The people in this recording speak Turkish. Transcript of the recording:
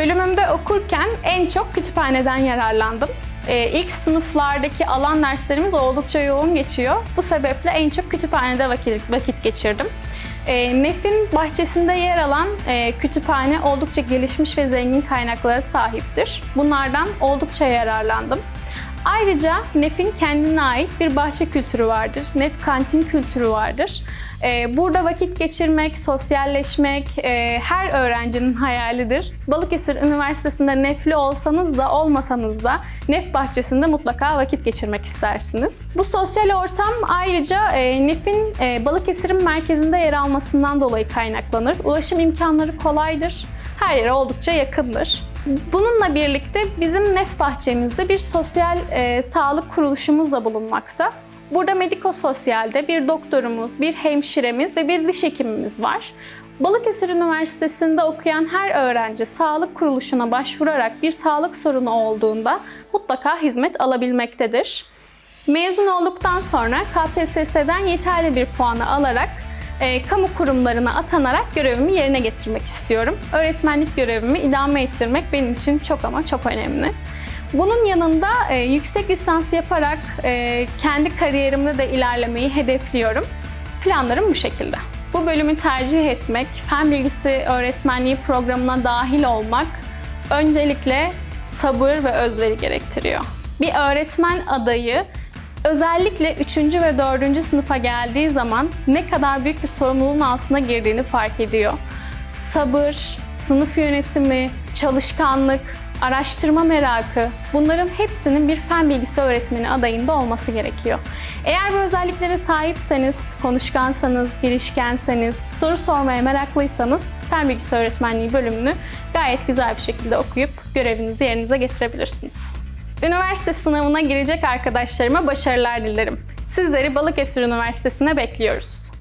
Bölümümde okurken en çok kütüphaneden yararlandım. Ee, ilk sınıflardaki alan derslerimiz oldukça yoğun geçiyor. Bu sebeple en çok kütüphanede vakit, vakit geçirdim. Ee, Nef'in bahçesinde yer alan e, kütüphane oldukça gelişmiş ve zengin kaynaklara sahiptir. Bunlardan oldukça yararlandım. Ayrıca Nef'in kendine ait bir bahçe kültürü vardır. Nef kantin kültürü vardır. Ee, Burada vakit geçirmek, sosyalleşmek e, her öğrencinin hayalidir. Balıkesir Üniversitesi'nde nefli olsanız da olmasanız da Nef bahçesinde mutlaka vakit geçirmek istersiniz. Bu sosyal ortam ayrıca e, Nef'in e, Balıkesir'in merkezinde yer almasından dolayı kaynaklanır. Ulaşım imkanları kolaydır. Her yere oldukça yakındır. Bununla birlikte bizim Nef bahçemizde bir sosyal e, sağlık kuruluşumuz da bulunmakta. Burada medikososyalde bir doktorumuz, bir hemşiremiz ve bir diş hekimimiz var. Balıkesir Üniversitesi'nde okuyan her öğrenci sağlık kuruluşuna başvurarak bir sağlık sorunu olduğunda mutlaka hizmet alabilmektedir. Mezun olduktan sonra KPSS'den yeterli bir puanı alarak e, kamu kurumlarına atanarak görevimi yerine getirmek istiyorum. Öğretmenlik görevimi idame ettirmek benim için çok ama çok önemli. Bunun yanında e, yüksek lisans yaparak e, kendi kariyerimde de ilerlemeyi hedefliyorum. Planlarım bu şekilde. Bu bölümü tercih etmek, fen bilgisi öğretmenliği programına dahil olmak öncelikle sabır ve özveri gerektiriyor. Bir öğretmen adayı özellikle 3. ve 4. sınıfa geldiği zaman ne kadar büyük bir sorumluluğun altına girdiğini fark ediyor. Sabır, sınıf yönetimi, çalışkanlık, araştırma merakı bunların hepsinin bir fen bilgisi öğretmeni adayında olması gerekiyor. Eğer bu özelliklere sahipseniz, konuşkansanız, girişkenseniz, soru sormaya meraklıysanız fen bilgisi öğretmenliği bölümünü gayet güzel bir şekilde okuyup görevinizi yerinize getirebilirsiniz. Üniversite sınavına girecek arkadaşlarıma başarılar dilerim. Sizleri Balıkesir Üniversitesi'ne bekliyoruz.